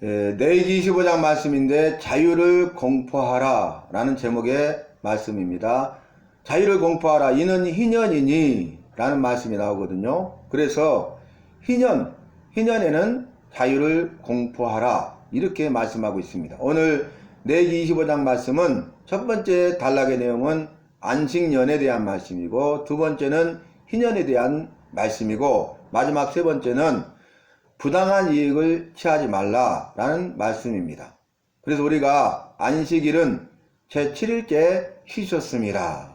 에, 내기 25장 말씀인데 자유를 공포하라 라는 제목의 말씀입니다. 자유를 공포하라 이는 희년이니 라는 말씀이 나오거든요. 그래서 희년, 희년에는 자유를 공포하라 이렇게 말씀하고 있습니다. 오늘 내기 25장 말씀은 첫 번째 단락의 내용은 안식년에 대한 말씀이고 두 번째는 희년에 대한 말씀이고 마지막 세 번째는 부당한 이익을 취하지 말라라는 말씀입니다. 그래서 우리가 안식일은 제7일째 쉬셨습니다.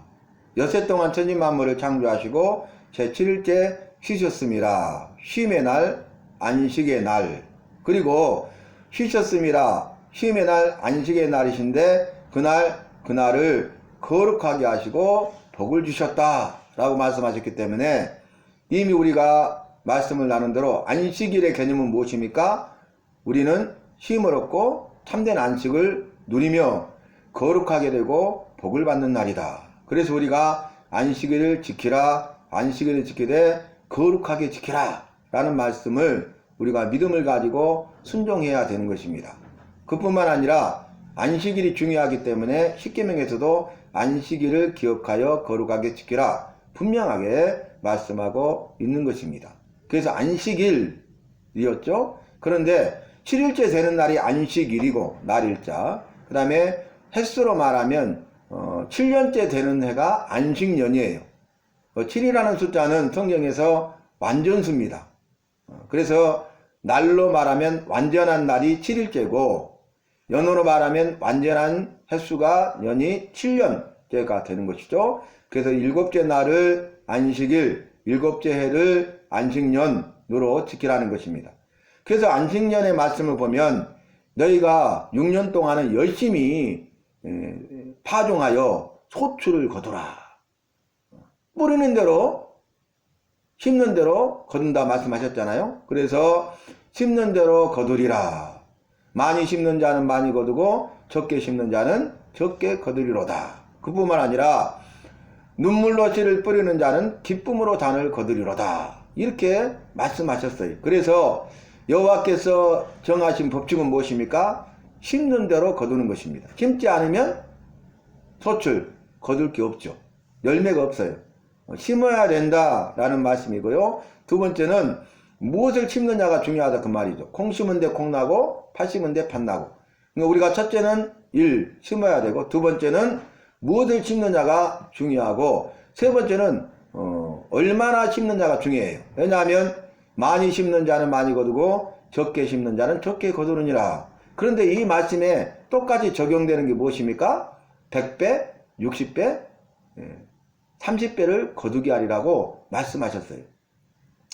여세 동안 천지 만물을 창조하시고 제7일째 쉬셨습니다. 쉼의 날, 안식의 날. 그리고 쉬셨습니다. 쉼의 날, 안식의 날이신데 그날 그날을 거룩하게 하시고 복을 주셨다라고 말씀하셨기 때문에 이미 우리가 말씀을 나눈 대로 안식일의 개념은 무엇입니까? 우리는 쉼을 얻고 참된 안식을 누리며 거룩하게 되고 복을 받는 날이다. 그래서 우리가 안식일을 지키라, 안식일을 지키되 거룩하게 지키라 라는 말씀을 우리가 믿음을 가지고 순종해야 되는 것입니다. 그뿐만 아니라 안식일이 중요하기 때문에 십계명에서도 안식일을 기억하여 거룩하게 지키라 분명하게 말씀하고 있는 것입니다. 그래서 안식일이었죠. 그런데 7일째 되는 날이 안식일이고 날일자. 그 다음에 횟수로 말하면 어, 7년째 되는 해가 안식년이에요. 어, 7이라는 숫자는 성경에서 완전수입니다. 어, 그래서 날로 말하면 완전한 날이 7일째고 연으로 말하면 완전한 횟수가 년이 7년째가 되는 것이죠. 그래서 일곱째 날을 안식일, 일곱째 해를 안식년으로 지키라는 것입니다. 그래서 안식년의 말씀을 보면 너희가 6년 동안은 열심히 에, 파종하여 소출을 거두라. 뿌리는 대로 심는 대로 거둔다 말씀하셨잖아요. 그래서 심는 대로 거두리라. 많이 심는 자는 많이 거두고 적게 심는 자는 적게 거두리로다. 그뿐만 아니라 눈물로 씨를 뿌리는 자는 기쁨으로 단을 거두리로다. 이렇게 말씀하셨어요. 그래서 여호와께서 정하신 법칙은 무엇입니까? 심는 대로 거두는 것입니다. 심지 않으면 소출 거둘 게 없죠. 열매가 없어요. 심어야 된다라는 말씀이고요. 두 번째는 무엇을 심느냐가 중요하다 그 말이죠. 콩 심은 데 콩 나고 팥 심은 데 팥 나고. 그러니까 우리가 첫째는 일 심어야 되고 두 번째는 무엇을 심느냐가 중요하고 세 번째는 어, 얼마나 심느냐가 중요해요. 왜냐하면 많이 심는 자는 많이 거두고 적게 심는 자는 적게 거두느니라. 그런데 이 말씀에 똑같이 적용되는 게 무엇입니까? 100배, 60배, 30배를 거두게 하리라고 말씀하셨어요.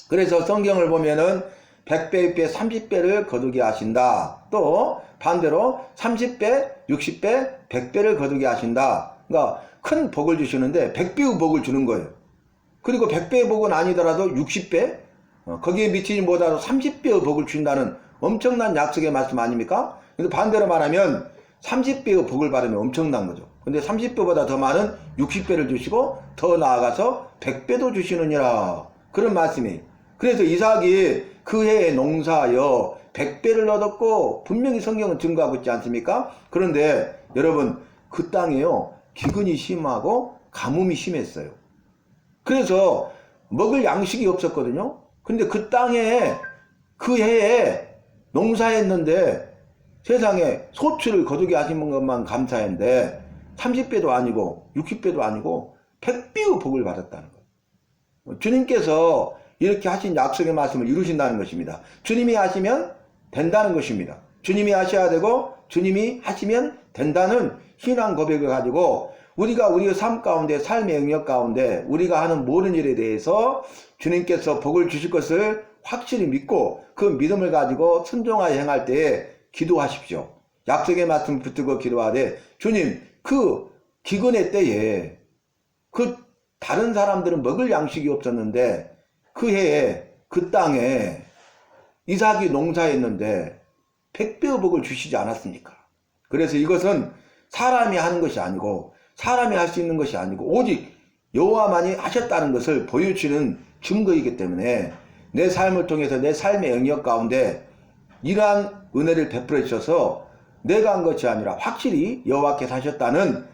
그래서 성경을 보면은 100배, 6배, 30배를 거두게 하신다. 또 반대로 30배, 60배, 100배를 거두게 하신다. 그러니까 큰 복을 주시는데 100배의 복을 주는 거예요. 그리고 100배의 복은 아니더라도 60배, 어, 거기에 미치지 못하도 30배의 복을 준다는 엄청난 약속의 말씀 아닙니까? 근데 반대로 말하면 30배의 복을 받으면 엄청난 거죠. 근데 30배보다 더 많은 60배를 주시고 더 나아가서 100배도 주시느니라. 그런 말씀이에요. 그래서 이삭이 그 해에 농사하여 100배를 얻었고 분명히 성경은 증거하고 있지 않습니까? 그런데 여러분 그 땅에요. 기근이 심하고 가뭄이 심했어요. 그래서 먹을 양식이 없었거든요. 근데 그 땅에 그 해에 농사했는데 세상에 소출을 거두게 하신 것만 감사했는데 30배도 아니고 60배도 아니고 100배의 복을 받았다는 거예요. 주님께서 이렇게 하신 약속의 말씀을 이루신다는 것입니다. 주님이 하시면 된다는 것입니다. 주님이 하셔야 되고 주님이 하시면 된다는 신앙 고백을 가지고 우리가 우리의 삶 가운데 삶의 영역 가운데 우리가 하는 모든 일에 대해서 주님께서 복을 주실 것을 확실히 믿고 그 믿음을 가지고 순종하여 행할 때에 기도하십시오. 약속의 말씀 붙들고 기도하되 주님 그 기근의 때에 그 다른 사람들은 먹을 양식이 없었는데 그 해에 그 땅에 이삭이 농사했는데 백배의 복을 주시지 않았습니까? 그래서 이것은 사람이 하는 것이 아니고 사람이 할 수 있는 것이 아니고 오직 여호와만이 하셨다는 것을 보여주는 증거이기 때문에 내 삶을 통해서 내 삶의 영역 가운데 이러한 은혜를 베풀어 주셔서 내가 한 것이 아니라 확실히 여호와께서 하셨다는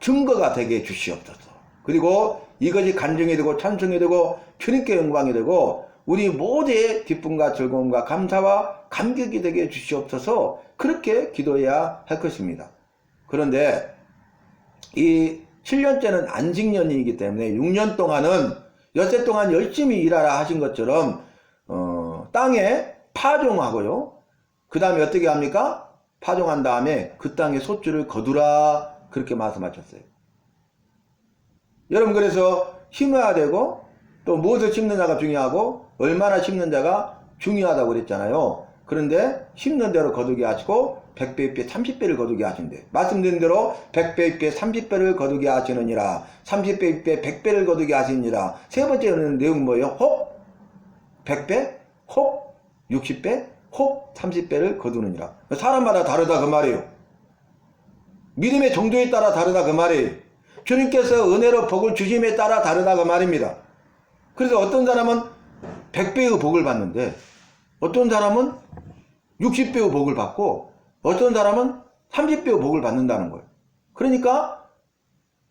증거가 되게 해주시옵소서. 그리고 이것이 간증이 되고 찬송이 되고 주님께 영광이 되고 우리 모두의 기쁨과 즐거움과 감사와 감격이 되게 해주시옵소서 그렇게 기도해야 할 것입니다. 그런데 이 7년째는 안식년이기 때문에 6년 동안은 엿새 동안 열심히 일하라 하신 것처럼 어, 땅에 파종하고요. 그 다음에 어떻게 합니까? 파종한 다음에 그 땅에 소주를 거두라 그렇게 말씀하셨어요. 여러분 그래서 심어야 되고 또 무엇을 심느냐가 중요하고 얼마나 심는자가 중요하다고 그랬잖아요. 그런데 심는 대로 거두게 하시고 100배, 1배, 30배를 거두게 하신대. 말씀드린 대로 100배, 1배, 30배를 거두게 하시느니라. 30배, 1배, 100배를 거두게 하시니라. 세 번째는 내용 뭐예요? 혹 100배, 혹 60배, 혹 30배를 거두느니라. 사람마다 다르다 그 말이에요. 믿음의 정도에 따라 다르다 그 말이에요. 주님께서 은혜로 복을 주심에 따라 다르다 그 말입니다. 그래서 어떤 사람은 100배의 복을 받는데 어떤 사람은 60배의 복을 받고 어떤 사람은 30배의 복을 받는다는 거예요. 그러니까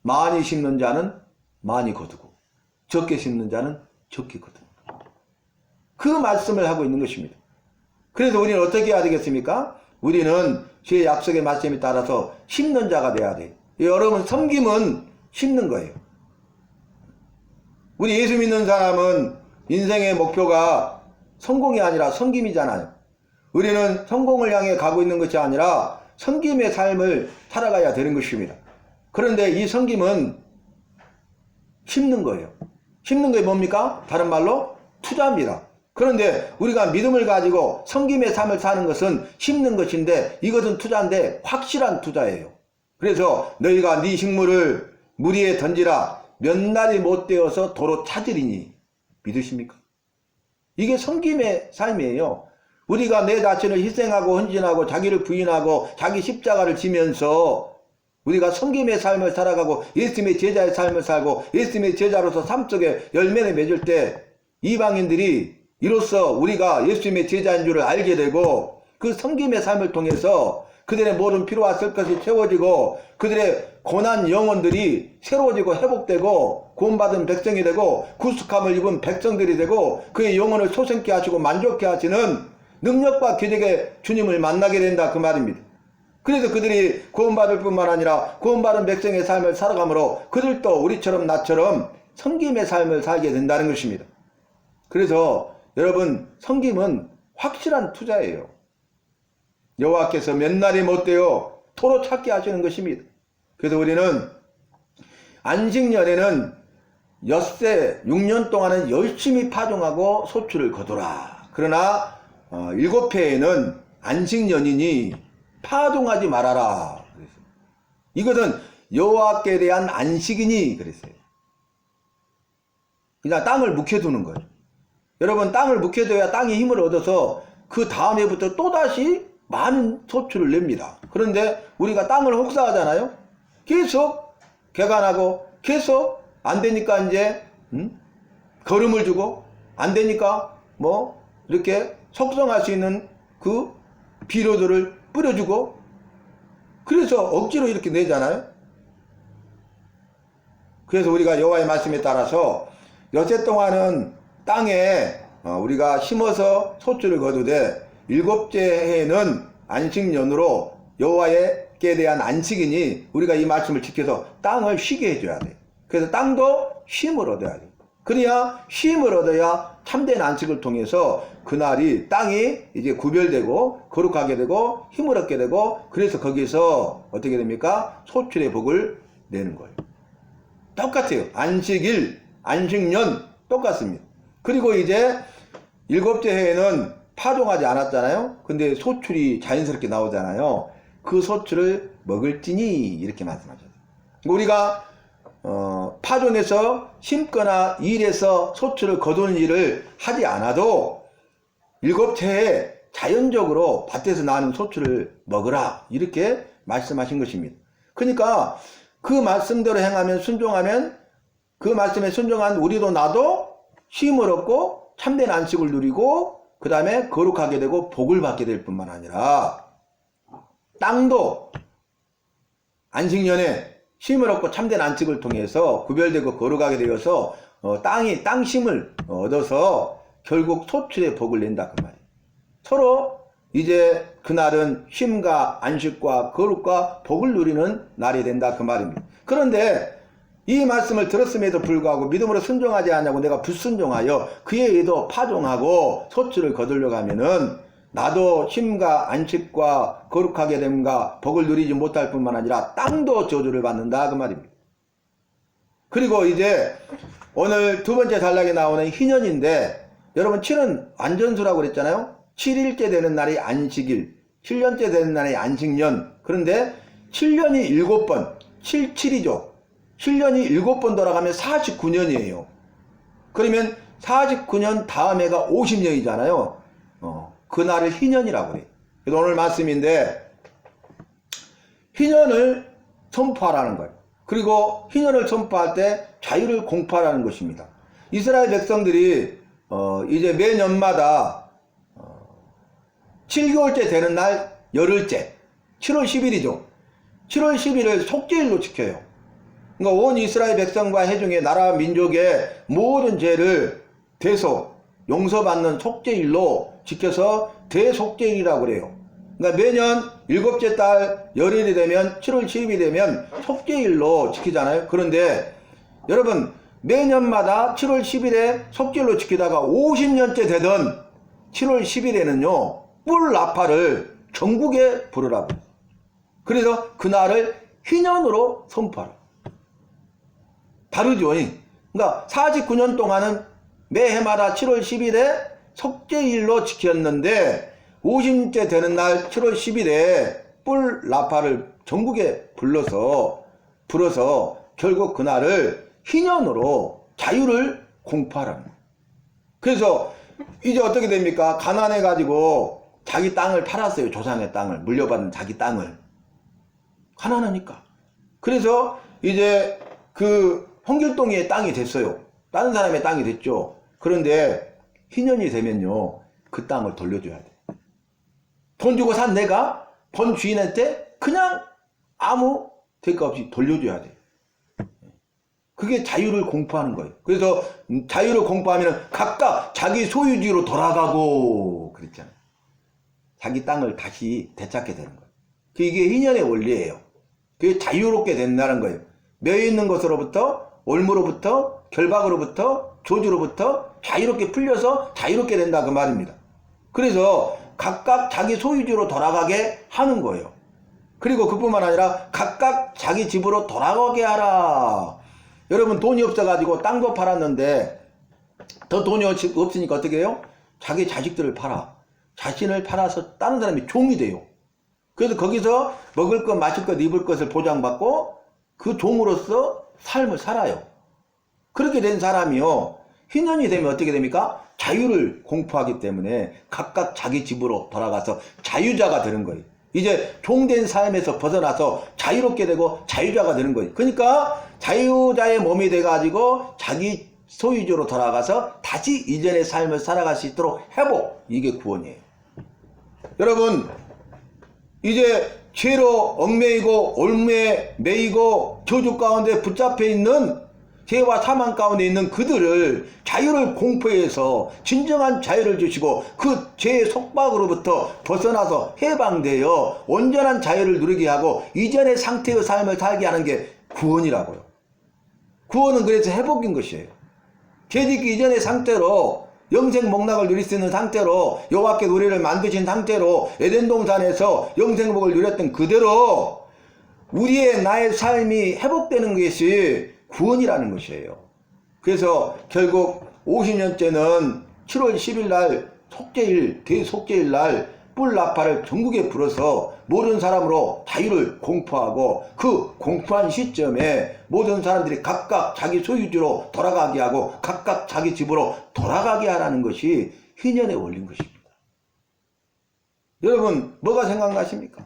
많이 심는 자는 많이 거두고 적게 심는 자는 적게 거두고 그 말씀을 하고 있는 것입니다. 그래서 우리는 어떻게 해야 되겠습니까? 우리는 주의 약속의 말씀에 따라서 심는 자가 돼야 돼. 여러분 섬김은 심는 거예요. 우리 예수 믿는 사람은 인생의 목표가 성공이 아니라 섬김이잖아요. 우리는 성공을 향해 가고 있는 것이 아니라 섬김의 삶을 살아가야 되는 것입니다. 그런데 이 섬김은 심는 거예요. 심는 게 뭡니까? 다른 말로 투자입니다. 그런데 우리가 믿음을 가지고 섬김의 삶을 사는 것은 심는 것인데 이것은 투자인데 확실한 투자예요. 그래서 너희가 네 식물을 물 위에 던지라 몇 날이 못 되어서 도로 찾으리니 믿으십니까? 이게 섬김의 삶이에요. 우리가 내 자신을 희생하고 헌신하고 자기를 부인하고 자기 십자가를 지면서 우리가 섬김의 삶을 살아가고 예수님의 제자의 삶을 살고 예수님의 제자로서 삶 속에 열매를 맺을 때 이방인들이 이로써 우리가 예수님의 제자인 줄을 알게 되고 그 섬김의 삶을 통해서 그들의 모든 필요와 쓸 것이 채워지고 그들의 고난 영혼들이 새로워지고 회복되고 구원받은 백성이 되고 구속함을 입은 백성들이 되고 그의 영혼을 소생케 하시고 만족케 하시는 능력과 기적의 주님을 만나게 된다 그 말입니다. 그래서 그들이 구원받을 뿐만 아니라 구원받은 백성의 삶을 살아가므로 그들도 우리처럼 나처럼 섬김의 삶을 살게 된다는 것입니다. 그래서 여러분 섬김은 확실한 투자예요. 여호와께서 몇 날이 못되어 토로 찾게 하시는 것입니다. 그래서 우리는 안식년에는 엿새 6년 동안은 열심히 파종하고 소출을 거두라. 그러나 어, 일곱 해에는 안식년이니 파종하지 말아라. 그랬어요. 이것은 여호와께 대한 안식이니 그랬어요. 그냥 땅을 묵혀두는 거예요. 여러분 땅을 묵혀둬야 땅이 힘을 얻어서 그 다음 해부터 또다시 많은 소출을 냅니다. 그런데 우리가 땅을 혹사하잖아요. 계속 개간하고 계속 안 되니까 이제 음? 걸음을 주고 안 되니까 뭐 이렇게 속성할 수 있는 그 비료들을 뿌려주고 그래서 억지로 이렇게 내잖아요. 그래서 우리가 여호와의 말씀에 따라서 여세 동안은 땅에 어, 우리가 심어서 소출을 거두되 일곱째 해에는 안식년으로 여호와께 대한 안식이니 우리가 이 말씀을 지켜서 땅을 쉬게 해줘야 돼. 그래서 땅도 쉼을 얻어야 돼. 그래야 쉼을 얻어야 참된 안식을 통해서 그날이 땅이 이제 구별되고 거룩하게 되고 힘을 얻게 되고 그래서 거기서 어떻게 됩니까? 소출의 복을 내는 거예요. 똑같아요. 안식일, 안식년 똑같습니다. 그리고 이제 일곱째 해에는 파종하지 않았잖아요. 근데 소출이 자연스럽게 나오잖아요. 그 소출을 먹을지니 이렇게 말씀하셨어요. 우리가 어, 파종해서 심거나 일해서 소출을 거두는 일을 하지 않아도 일곱째 자연적으로 밭에서 나는 소출을 먹으라 이렇게 말씀하신 것입니다. 그러니까 그 말씀대로 행하면 순종하면 그 말씀에 순종한 우리도 나도 쉼을 얻고 참된 안식을 누리고 그 다음에 거룩하게 되고 복을 받게 될 뿐만 아니라 땅도 안식년에 쉼을 얻고 참된 안식을 통해서 구별되고 거룩하게 되어서 어, 땅이 땅심을 얻어서 결국 소출의 복을 낸다 그 말이에요. 서로 이제 그날은 쉼과 안식과 거룩과 복을 누리는 날이 된다 그 말입니다. 그런데 이 말씀을 들었음에도 불구하고 믿음으로 순종하지 않냐고 내가 불순종하여 그에 의도 파종하고 소출을 거두려고 하면은 나도 쉼과 안식과 거룩하게 됨과 복을 누리지 못할 뿐만 아니라 땅도 저주를 받는다 그 말입니다. 그리고 이제 오늘 두 번째 단락에 나오는 희년인데 여러분 7은 안전수라고 그랬잖아요. 7일째 되는 날이 안식일, 7년째 되는 날이 안식년. 그런데 7년이 7번, 7, 7이죠. 7년이 7번 돌아가면 49년이에요. 그러면 49년 다음 해가 50년이잖아요. 어, 그날을 희년이라고 그래요. 그래서 오늘 말씀인데 희년을 선포하라는 거예요. 그리고 희년을 선포할 때 자유를 공포하라는 것입니다. 이스라엘 백성들이 어, 이제 매년마다 어, 7개월째 되는 날 열흘째 7월 10일이죠. 7월 10일을 속죄일로 지켜요. 그러니까 온 이스라엘 백성과 해중의 나라 민족의 모든 죄를 대속 용서받는 속죄일로 지켜서 대속죄일이라고 그래요. 그러니까 매년 일곱째 달 열흘이 되면 7월 10일이 되면 속죄일로 지키잖아요. 그런데 여러분 매년마다 7월 10일에 속죄일로 지키다가 50년째 되던 7월 10일에는요 뿔 나파를 전국에 부르라고. 그래서 그날을 희년으로 선포하라. 다르죠. 그러니까 49년 동안은 매해마다 7월 10일에 속죄일로 지켰는데 50째 되는 날 7월 10일에 뿔 라파를 전국에 불러서 불어서 결국 그날을 희년으로 자유를 공포하라는. 그래서 이제 어떻게 됩니까? 가난해 가지고 자기 땅을 팔았어요. 조상의 땅을 물려받은 자기 땅을 가난하니까. 그래서 이제 그 홍길동의 땅이 됐어요. 다른 사람의 땅이 됐죠. 그런데 희년이 되면요. 그 땅을 돌려줘야 돼. 돈 주고 산 내가 본 주인한테 그냥 아무 대가 없이 돌려줘야 돼. 그게 자유를 공포하는 거예요. 그래서 자유를 공포하면 각각 자기 소유지로 돌아가고 그랬잖아요. 자기 땅을 다시 되찾게 되는 거예요. 이게 희년의 원리예요. 그게 자유롭게 된다는 거예요. 매여 있는 것으로부터 올무로부터 결박으로부터 조주로부터 자유롭게 풀려서 자유롭게 된다 그 말입니다. 그래서 각각 자기 소유지로 돌아가게 하는 거예요. 그리고 그뿐만 아니라 각각 자기 집으로 돌아가게 하라. 여러분 돈이 없어가지고 땅도 팔았는데 더 돈이 없- 없으니까 어떻게 해요? 자기 자식들을 팔아. 자신을 팔아서 다른 사람이 종이 돼요. 그래서 거기서 먹을 것, 마실 것, 입을 것을 보장받고 그 종으로서 삶을 살아요. 그렇게 된 사람이요. 희년이 되면 어떻게 됩니까? 자유를 공포하기 때문에 각각 자기 집으로 돌아가서 자유자가 되는 거예요. 이제 종된 삶에서 벗어나서 자유롭게 되고 자유자가 되는 거예요. 그러니까 자유자의 몸이 돼가지고 자기 소유주로 돌아가서 다시 이전의 삶을 살아갈 수 있도록 회복. 이게 구원이에요. 여러분, 이제 죄로 얽매이고 올무에 매이고 저주 가운데 붙잡혀 있는 죄와 사망 가운데 있는 그들을 자유를 공포해서 진정한 자유를 주시고 그 죄의 속박으로부터 벗어나서 해방되어 온전한 자유를 누리게 하고 이전의 상태의 삶을 살게 하는 게 구원이라고요. 구원은 그래서 회복인 것이에요. 죄짓기 이전의 상태로 영생 목락을 누릴 수 있는 상태로 여호와께 우리를 만드신 상태로 에덴 동산에서 영생복을 누렸던 그대로 우리의 나의 삶이 회복되는 것이 구원이라는 것이에요. 그래서 결국 50년째는 7월 10일 날 속죄일 대속죄일 날 뿔나파를 전국에 불어서 모든 사람으로 자유를 공포하고 그 공포한 시점에 모든 사람들이 각각 자기 소유지로 돌아가게 하고 각각 자기 집으로 돌아가게 하라는 것이 희년의 원리인 것입니다. 여러분 뭐가 생각나십니까?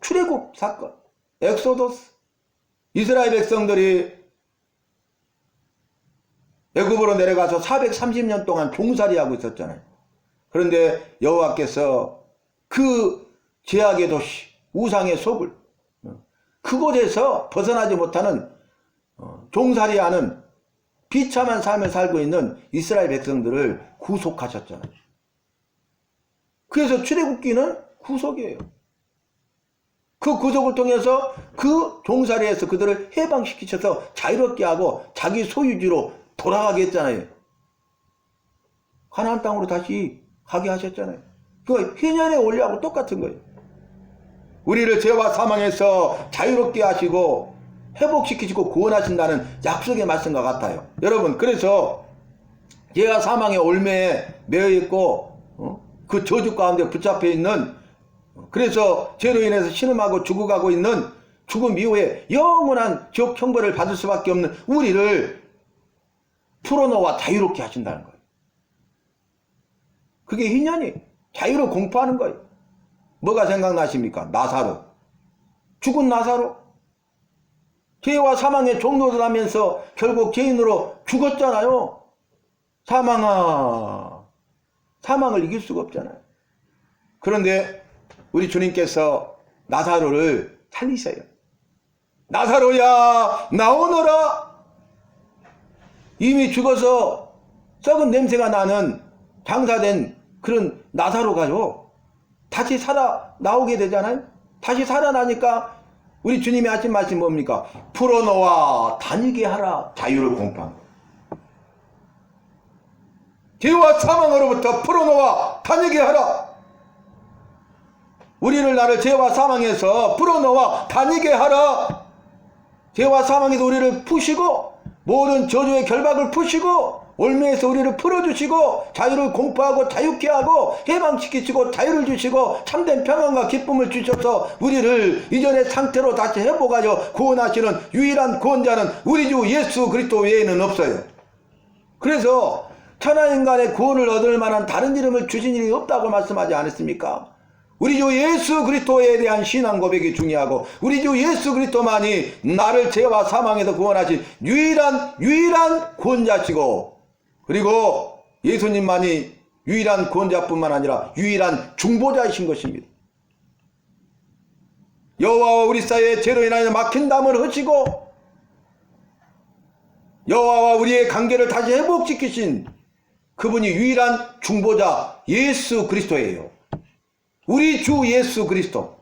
출애굽 사건, 엑소도스, 이스라엘 백성들이 애굽으로 내려가서 430년 동안 종살이하고 있었잖아요. 그런데 여호와께서 그 제약의 도시 우상의 속을 어, 그곳에서 벗어나지 못하는 어, 종살이하는 비참한 삶을 살고 있는 이스라엘 백성들을 구속하셨잖아요. 그래서 출애굽기는 구속이에요. 그 구속을 통해서 그 종살이에서 그들을 해방시키셔서 자유롭게 하고 자기 소유지로 돌아가게 했잖아요. 가나안 땅으로 다시 가게 하셨잖아요. 그 희년의 원리하고 똑같은 거예요. 우리를 죄와 사망에서 자유롭게 하시고 회복시키시고 구원하신다는 약속의 말씀과 같아요. 여러분 그래서 죄와 사망의 올매에 매여 있고 어? 그 저주 가운데 붙잡혀 있는 그래서 죄로 인해서 신음하고 죽어가고 있는 죽음 이후에 영원한 지옥 형벌을 받을 수밖에 없는 우리를 풀어놓아 자유롭게 하신다는 거예요. 그게 희년이 자유로 공포하는 거예요. 뭐가 생각나십니까? 나사로. 죽은 나사로. 죄와 사망의 종로를 하면서 결국 죄인으로 죽었잖아요. 사망아. 사망을 이길 수가 없잖아요. 그런데 우리 주님께서 나사로를 살리셔요. 나사로야, 나오너라! 이미 죽어서 썩은 냄새가 나는 장사된 그런 나사로 가요. 다시 살아 나오게 되잖아요. 다시 살아나니까 우리 주님이 하신 말씀 뭡니까? 풀어놓아 다니게 하라 자유를 거. 죄와 사망으로부터 풀어놓아 다니게 하라. 우리를 나를 죄와 사망에서 풀어놓아 다니게 하라. 죄와 사망에서 우리를 푸시고 모든 저주의 결박을 푸시고 올매에서 우리를 풀어주시고 자유를 공포하고 자유케 하고 해방시키시고 자유를 주시고 참된 평안과 기쁨을 주셔서 우리를 이전의 상태로 다시 회복하여 구원하시는 유일한 구원자는 우리 주 예수 그리스도 외에는 없어요. 그래서 천하 인간의 구원을 얻을 만한 다른 이름을 주신 일이 없다고 말씀하지 않았습니까? 우리 주 예수 그리스도에 대한 신앙 고백이 중요하고 우리 주 예수 그리스도만이 나를 죄와 사망에서 구원하신 유일한 유일한 구원자시고 그리고 예수님만이 유일한 구원자뿐만 아니라 유일한 중보자이신 것입니다. 여호와와 우리 사이에 죄로 인하여 막힌 담을 h으시고 여호와와 우리의 관계를 다시 회복시키신 그분이 유일한 중보자 예수 그리스도예요. 우리 주 예수 그리스도.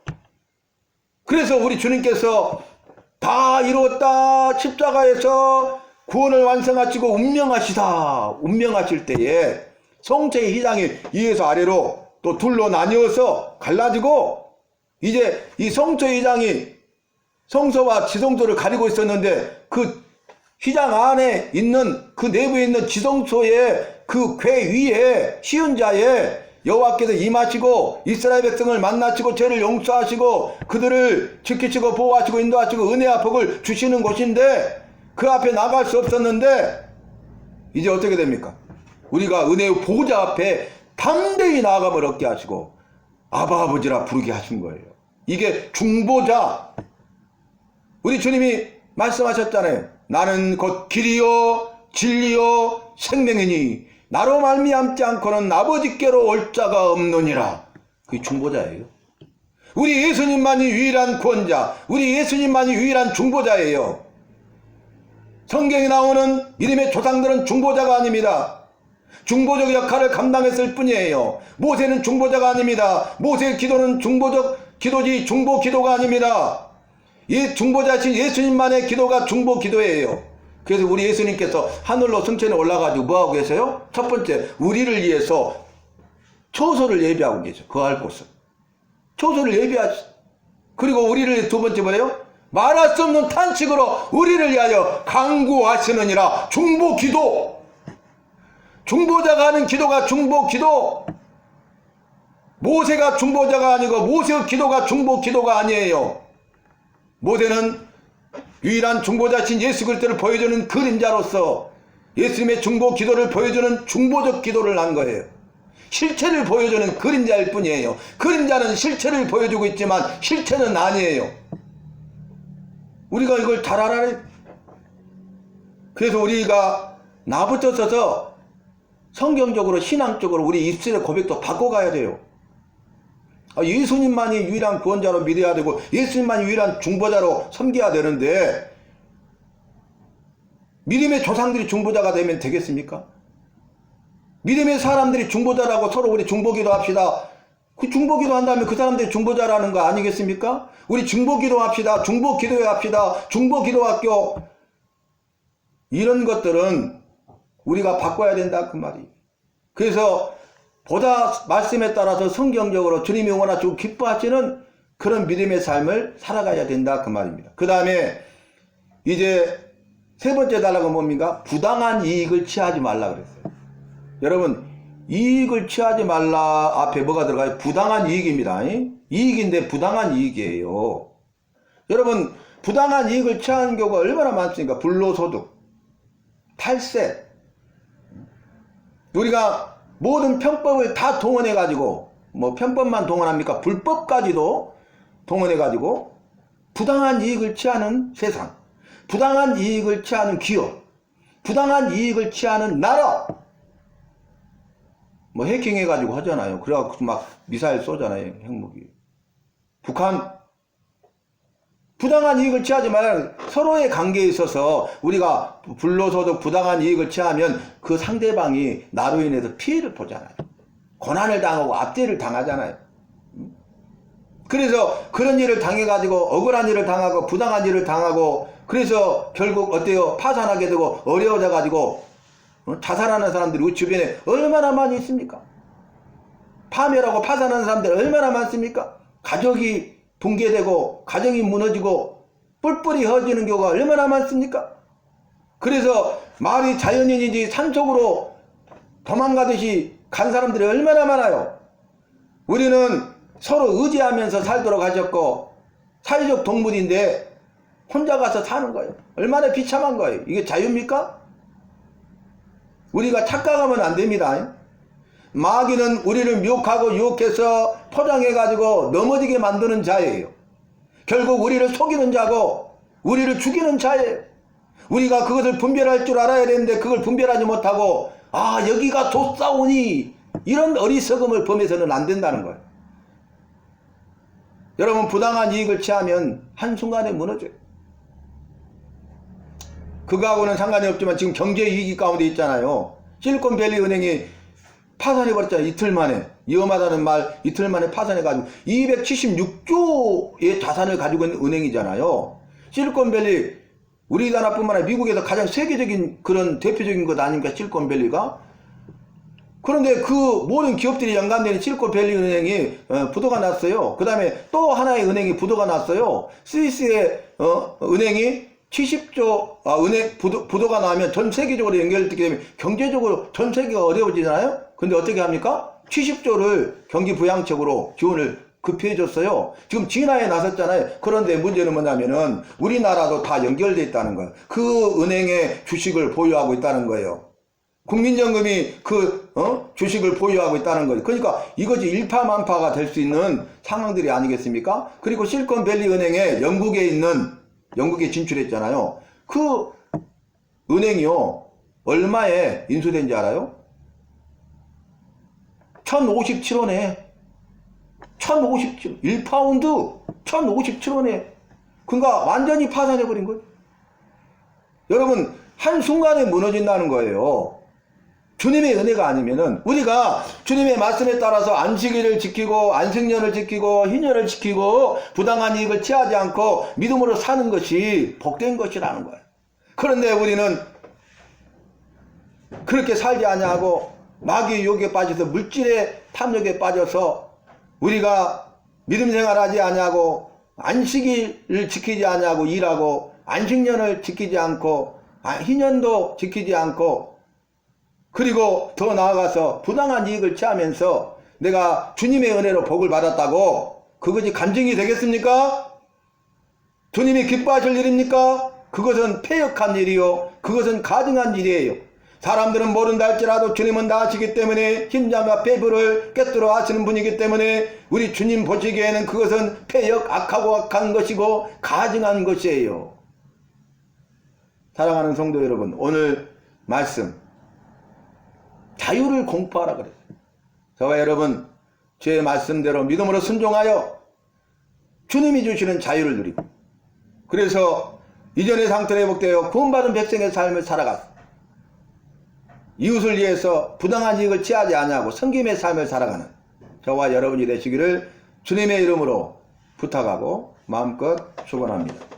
그래서 우리 주님께서 다 이루었다 십자가에서 구원을 완성하시고 운명하시다 운명하실 때에 성체의 희장이 위에서 아래로 또 둘로 나뉘어서 갈라지고 이제 이 성체의 희장이 성소와 지성소를 가리고 있었는데 그 휘장 안에 있는 그 내부에 있는 지성소의 그궤 위에 시은자에 여호와께서 임하시고 이스라엘 백성을 만나시고 죄를 용서하시고 그들을 지키시고 보호하시고 인도하시고 은혜와 복을 주시는 곳인데 그 앞에 나갈 수 없었는데 이제 어떻게 됩니까? 우리가 은혜의 보호자 앞에 담대히 나아감을 얻게 하시고 아바 아버지라 부르게 하신 거예요. 이게 중보자. 우리 주님이 말씀하셨잖아요. 나는 곧 길이요 진리요 생명이니 나로 말미암지 않고는 아버지께로 올 자가 없느니라. 그게 중보자예요. 우리 예수님만이 유일한 구원자, 우리 예수님만이 유일한 중보자예요. 성경에 나오는 이름의 조상들은 중보자가 아닙니다. 중보적 역할을 감당했을 뿐이에요. 모세는 중보자가 아닙니다. 모세의 기도는 중보적 기도지 중보 기도가 아닙니다. 이 중보자신 예수님만의 기도가 중보 기도예요. 그래서 우리 예수님께서 하늘로 승천에 올라가지고 뭐하고 계세요? 첫 번째, 우리를 위해서 초소를 예비하고 계셔. 거할 곳을. 초소를 예비하시. 그리고 우리를 두 번째 뭐예요? 말할 수 없는 탄식으로 우리를 위하여 강구하시느니라 중보 기도. 중보자가 하는 기도가 중보 기도. 모세가 중보자가 아니고 모세의 기도가 중보 기도가 아니에요. 모세는 유일한 중보자신 예수 그리스도를 보여주는 그림자로서 예수님의 중보 기도를 보여주는 중보적 기도를 한 거예요. 실체를 보여주는 그림자일 뿐이에요. 그림자는 실체를 보여주고 있지만 실체는 아니에요. 우리가 이걸 잘 알아야 그래서 우리가 나부터 서서 성경적으로 신앙적으로 우리 입술의 고백도 바꿔가야 돼요. 아, 예수님만이 유일한 구원자로 믿어야 되고 예수님만이 유일한 중보자로 섬겨야 되는데 믿음의 조상들이 중보자가 되면 되겠습니까? 믿음의 사람들이 중보자라고 서로 우리 중보기도 합시다. 그 중보기도 한다면 그 사람들이 중보자라는 거 아니겠습니까? 우리 중보기도 합시다. 중보기도회 합시다. 중보기도학교 이런 것들은 우리가 바꿔야 된다 그 말이. 그래서 보다 말씀에 따라서 성경적으로 주님이 원하시고 기뻐하시는 그런 믿음의 삶을 살아가야 된다 그 말입니다. 그 다음에 이제 세 번째 달라고 뭡니까? 부당한 이익을 취하지 말라 그랬어요. 여러분 이익을 취하지 말라 앞에 뭐가 들어가요? 부당한 이익입니다. 이익인데 부당한 이익이에요. 여러분 부당한 이익을 취하는 경우가 얼마나 많습니까? 불로소득, 탈세. 우리가 모든 편법을 다 동원해 가지고 뭐 편법만 동원합니까? 불법까지도 동원해 가지고 부당한 이익을 취하는 세상, 부당한 이익을 취하는 기업, 부당한 이익을 취하는 나라. 뭐 해킹해 가지고 하잖아요. 그래갖고 막 미사일 쏘잖아요. 핵무기. 북한 부당한 이익을 취하지 말아야 서로의 관계에 있어서 우리가 불로소득 부당한 이익을 취하면 그 상대방이 나로 인해서 피해를 보잖아요. 고난을 당하고 압제를 당하잖아요. 그래서 그런 일을 당해가지고 억울한 일을 당하고 부당한 일을 당하고 그래서 결국 어때요? 파산하게 되고 어려워져가지고 어? 자살하는 사람들이 우리 주변에 얼마나 많이 있습니까? 파멸하고 파산하는 사람들 얼마나 많습니까? 가족이 붕괴되고 가정이 무너지고 뿔뿔이 흩어지는 경우가 얼마나 많습니까? 그래서 마을이 자연인이지 산속으로 도망가듯이 간 사람들이 얼마나 많아요. 우리는 서로 의지하면서 살도록 하셨고 사회적 동물인데 혼자 가서 사는 거예요. 얼마나 비참한 거예요. 이게 자유입니까? 우리가 착각하면 안 됩니다. 마귀는 우리를 미혹하고 유혹해서 포장해가지고 넘어지게 만드는 자예요. 결국 우리를 속이는 자고 우리를 죽이는 자예요. 우리가 그것을 분별할 줄 알아야 되는데 그걸 분별하지 못하고 아 여기가 돛사오니 이런 어리석음을 범해서는 안 된다는 거예요. 여러분 부당한 이익을 취하면 한순간에 무너져요. 그거하고는 상관이 없지만 지금 경제 위기 가운데 있잖아요. 실리콘밸리 은행이 파산해버렸잖아요. 이틀 만에. 위험하다는 말 이틀 만에 파산해가지고 276조의 자산을 가지고 있는 은행이잖아요. 실리콘밸리 우리나라뿐만 아니라 미국에서 가장 세계적인 그런 대표적인 것 아닙니까? 실리콘밸리가? 그런데 그 모든 기업들이 연관되는 실리콘밸리 은행이 어, 부도가 났어요. 그 다음에 또 하나의 은행이 부도가 났어요. 스위스의 어, 은행이 70조 아, 은행 부도, 부도가 나면 전 세계적으로 연결되게 되면 경제적으로 전 세계가 어려워지잖아요. 근데 어떻게 합니까? 70조를 경기 부양책으로 지원을 급히해 줬어요. 지금 진화에 나섰잖아요. 그런데 문제는 뭐냐면은 우리나라도 다 연결돼 있다는 거예요. 그 은행의 주식을 보유하고 있다는 거예요. 국민연금이 그 어? 주식을 보유하고 있다는 거예요. 그러니까 이것이 일파만파가 될 수 있는 상황들이 아니겠습니까? 그리고 실리콘밸리 은행에 영국에 있는 영국에 진출했잖아요. 그 은행이요 얼마에 인수된지 알아요? 1057원에 1057원 1파운드 1057원에 그러니까 완전히 파산해버린 거죠. 여러분 한순간에 무너진다는 거예요. 주님의 은혜가 아니면은 우리가 주님의 말씀에 따라서 안식일을 지키고 안식년을 지키고 희년을 지키고 부당한 이익을 취하지 않고 믿음으로 사는 것이 복된 것이라는 거예요. 그런데 우리는 그렇게 살지 아니하고 마귀 유혹에 빠져서 물질의 탐욕에 빠져서 우리가 믿음 생활하지 아니하고 안식일을 지키지 아니하고 일하고 안식년을 지키지 않고 아, 희년도 지키지 않고 그리고 더 나아가서 부당한 이익을 취하면서 내가 주님의 은혜로 복을 받았다고 그것이 간증이 되겠습니까? 주님이 기뻐하실 일입니까? 그것은 폐역한 일이요. 그것은 가증한 일이에요. 사람들은 모른다 할지라도 주님은 다 아시기 때문에 힘잠과 배부를 꿰뚫어 아시는 분이기 때문에 우리 주님 보시기에는 그것은 폐역 악하고 악한 것이고 가증한 것이에요. 사랑하는 성도 여러분, 오늘 말씀 자유를 공포하라 그랬어요. 저와 여러분 주의 말씀대로 믿음으로 순종하여 주님이 주시는 자유를 누리고 그래서 이전의 상태로 회복되어 구원받은 백성의 삶을 살아갔어. 이웃을 위해서 부당한 이익을 취하지 아니하고 성김의 삶을 살아가는 저와 여러분이 되시기를 주님의 이름으로 부탁하고 마음껏 축원합니다.